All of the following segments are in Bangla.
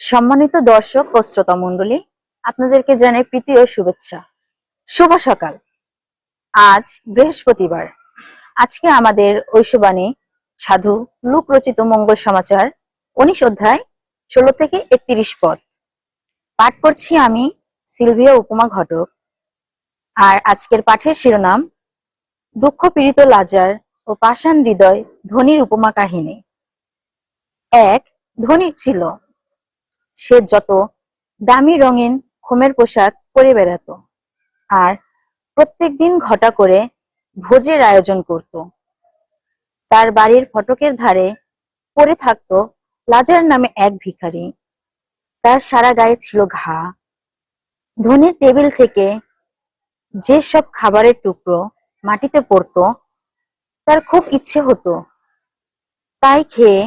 সম্মানিত দর্শক ও শ্রোতা মণ্ডলী, আপনাদেরকে জানাই প্রীতি ও শুভেচ্ছা। শুভ সকাল। আজ বৃহস্পতিবার। আজকে আমাদের ঐশবাণী সাধু লোক রচিত মঙ্গল সমাচার উনিশ অধ্যায় ষোলো থেকে একত্রিশ পদ। পাঠ করছি আমি সিলভিয়া উপমা ঘটক। আর আজকের পাঠের শিরোনাম দুঃখ পীড়িত লাজার ও পাষাণ হৃদয় ধনির উপমা কাহিনী। এক ধনী ছিল। সে যত দামি রঙিন খোমের পোশাক পরে বেড়াতো আর প্রত্যেকদিন ঘটা করে ভোজের আয়োজন করত। তার বাড়ির ফটকের ধারে পড়ে থাকতো লাজার নামে এক ভিখারি। তার সারা গায়ে ছিল ঘা। ধনির টেবিল থেকে যে সব খাবারের টুকরো মাটিতে পড়তো, তার খুব ইচ্ছে হতো। তাই খেয়ে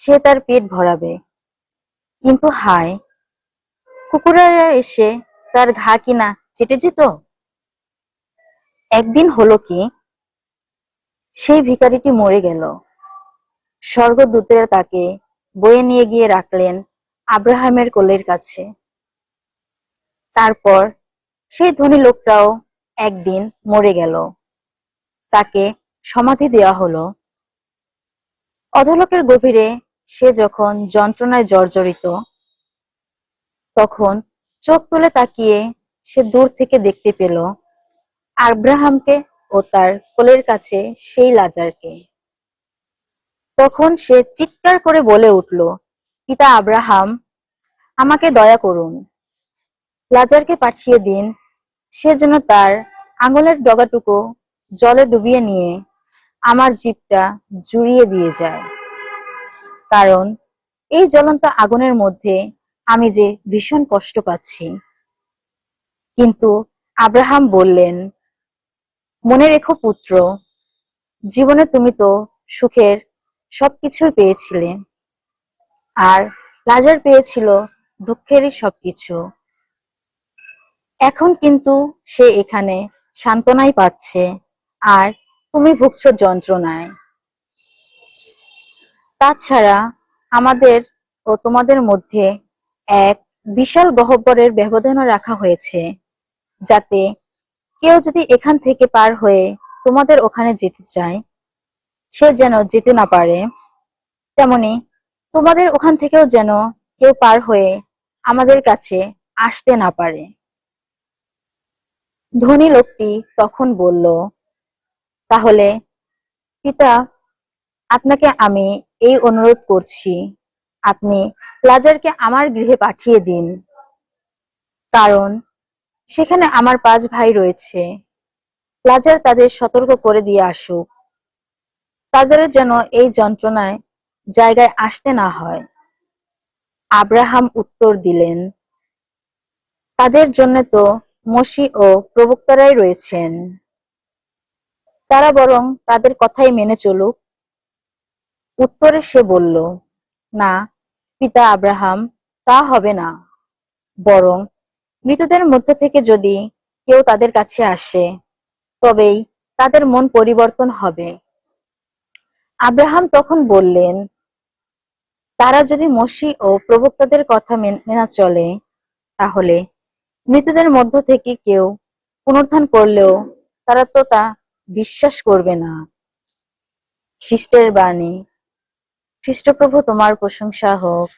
সে তার পেট ভরাবে। কিন্তু হায়, কুকুরেরা এসে তার ঘা কিনা চেটে যেত? একদিন হলো কি, সেই ভিখারিটি মরে গেল। স্বর্গদূতেরা তাকে বয়ে নিয়ে গিয়ে রাখলেন আব্রাহামের কোলের কাছে। তারপর সেই ধনী লোকটাও একদিন মরে গেল। তাকে সমাধি দেওয়া হলো। অধলোকের গভীরে সে যখন যন্ত্রণায় জর্জরিত, তখন চোখ তুলে তাকিয়ে সে দূর থেকে দেখতে পেল আব্রাহামকে ও তার কোলের কাছে সেই লাজারকে। তখন সে চিৎকার করে বলে উঠল, পিতা আব্রাহাম, আমাকে দয়া করুন। লাজারকে পাঠিয়ে দিন। সে যেন তার আঙুলের ডগাটুকু জলে ডুবিয়ে নিয়ে আমার জীবটা জুড়িয়ে দিয়ে যায়। কারণ এই জ্বলন্ত আগুনের মধ্যে আমি যে ভীষণ কষ্ট পাচ্ছি। কিন্তু আব্রাহাম বললেন, মনে রেখো পুত্র, জীবনে তুমি তো সুখের সবকিছুই পেয়েছিলে। আর লাজার পেয়েছিল দুঃখেরই সবকিছু। এখন কিন্তু সে এখানে সান্ত্বনাই পাচ্ছে, আর তুমি ভুগছ যন্ত্রণায়। তাছাড়া আমাদের ও তোমাদের মধ্যে এক বিশাল গহ্বরের ব্যবধানও রাখা হয়েছে, যাতে কেউ যদি এখান থেকে পার হয়ে তোমাদের ওখানে যেতে চায়, সে যেন যেতে না পারে। তেমনি তোমাদের ওখান থেকেও যেন কেউ পার হয়ে আমাদের কাছে আসতে না পারে। ধনী লোকটি তখন বলল, তাহলে পিতা, আপনাকে আমি এই অনুরোধ করছি, আপনি লাজারকে আমার গৃহে পাঠিয়ে দিন। কারণ সেখানে আমার পাঁচ ভাই রয়েছে। প্লাজার তাদের সতর্ক করে দিয়ে আসুক। তাদের যেন এই যন্ত্রণায় জায়গায় আসতে না হয়। আব্রাহাম উত্তর দিলেন, তাদের জন্য তো মসি ও প্রবক্তারাই রয়েছেন। তারা বরং তাদের কথাই মেনে চলুক। উত্তরে সে বলল, না, পিতা আব্রাহাম, তা হবে না। বরং মৃতদের মধ্যে থেকে যদি কেউ তাদের কাছে আসে, তবেই তাদের মন পরিবর্তন হবে। আব্রাহাম তখন বললেন, তারা যদি মসি ও প্রবক্তাদের কথা মেনে চলে, তাহলে মৃতদের মধ্য থেকে কেউ পুনরুত্থান করলেও তারা তো তা বিশ্বাস করবে না। খ্রিস্টের বাণী। খ্রিস্টপ্রভু তোমার প্রশংসা হোক।